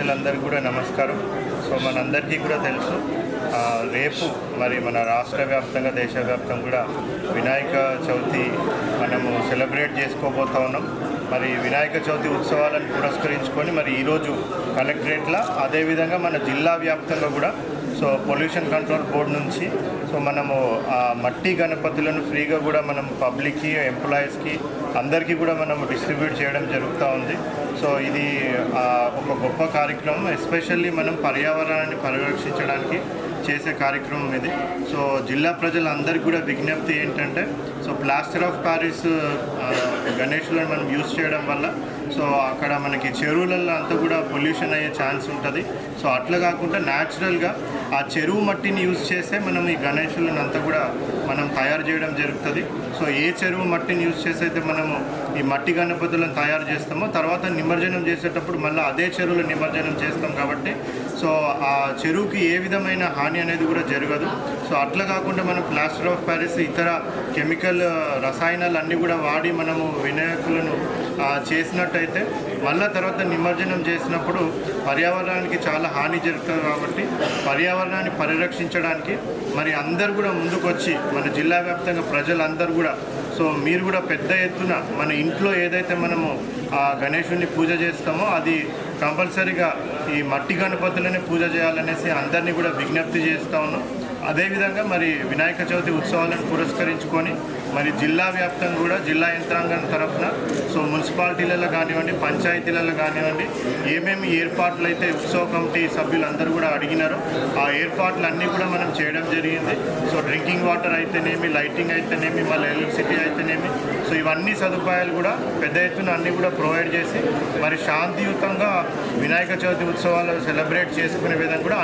ప్రజలందరికీ కూడా నమస్కారం. సో మనందరికీ కూడా తెలుసు రేపు మరి మన రాష్ట్ర వ్యాప్తంగా దేశవ్యాప్తంగా కూడా వినాయక చవితి మనము సెలబ్రేట్ చేసుకోబోతా ఉన్నాం. మరి వినాయక చవితి ఉత్సవాలను పురస్కరించుకొని మరి ఈరోజు కలెక్టరేట్లో అదేవిధంగా మన జిల్లా వ్యాప్తంగా కూడా సో పొల్యూషన్ కంట్రోల్ బోర్డు నుంచి సో మనము ఆ మట్టి గణపతులను ఫ్రీగా కూడా మనం పబ్లిక్కి ఎంప్లాయీస్కి అందరికీ కూడా మనం డిస్ట్రిబ్యూట్ చేయడం జరుగుతూ ఉంది. సో ఇది ఒక గొప్ప కార్యక్రమం. ఎస్పెషల్లీ మనం పర్యావరణాన్ని పరిరక్షించడానికి చేసే కార్యక్రమం ఇది. సో జిల్లా ప్రజలందరికీ కూడా విజ్ఞప్తి ఏంటంటే సో ప్లాస్టర్ ఆఫ్ ప్యారిస్ ఆ, గణేష్లను మనం యూజ్ చేయడం వల్ల సో అక్కడ మనకి చెరువులలో అంతా కూడా పొల్యూషన్ అయ్యే ఛాన్స్ ఉంటుంది. సో అట్లా కాకుండా న్యాచురల్గా ఆ చెరువు మట్టిని యూజ్ చేస్తే మనం ఈ గణేషులను అంతా కూడా మనం తయారు చేయడం జరుగుతుంది. సో ఏ చెరువు మట్టిని యూజ్ చేసి అయితే మనము ఈ మట్టి గణపతులను తయారు చేస్తామో తర్వాత నిమజ్జనం చేసేటప్పుడు మళ్ళీ అదే చెరువులో నిమజ్జనం చేస్తాం కాబట్టి సో ఆ చెరువుకి ఏ విధమైన హాని అనేది కూడా జరగదు. సో అట్లా కాకుండా మనం ప్లాస్టర్ ఆఫ్ ప్యారిస్ ఇతర కెమికల్ రసాయనాలు అన్నీ కూడా వాడి మనము వినాయకులను చేసినట్టయితే మళ్ళా తర్వాత నిమజ్జనం చేసినప్పుడు పర్యావరణానికి చాలా హాని జరుగుతుంది కాబట్టి పర్యావరణాన్ని పరిరక్షించడానికి మరి అందరు కూడా ముందుకొచ్చి మన జిల్లా వ్యాప్తంగా ప్రజలందరూ కూడా సో మీరు కూడా పెద్ద ఎత్తున మన ఇంట్లో ఏదైతే మనము ఆ గణేశుని పూజ చేస్తామో అది కంపల్సరీగా ఈ మట్టి గణపతులనే పూజ చేయాలనేసి అందరినీ కూడా విజ్ఞప్తి చేస్తా ఉన్నాం. అదేవిధంగా మరి వినాయక చవితి ఉత్సవాలను పురస్కరించుకొని మరి జిల్లా వ్యాప్తంగా కూడా జిల్లా యంత్రాంగం తరఫున సో మున్సిపాలిటీలలో కానివ్వండి పంచాయతీలలో కానివ్వండి ఏమేమి ఏర్పాట్లు అయితే ఉత్సవ కమిటీ సభ్యులందరూ కూడా అడిగినారో ఆ ఏర్పాట్లు అన్నీ కూడా మనం చేయడం జరిగింది. సో డ్రింకింగ్ వాటర్ అయితేనేమి లైటింగ్ అయితేనేమి మళ్ళీ ఎలక్ట్రిసిటీ అయితేనేమి సో ఇవన్నీ సదుపాయాలు కూడా పెద్ద ఎత్తున అన్నీ కూడా ప్రొవైడ్ చేసి మరి శాంతియుతంగా వినాయక చవితి ఉత్సవాలు సెలబ్రేట్ చేసుకునే విధంగా కూడా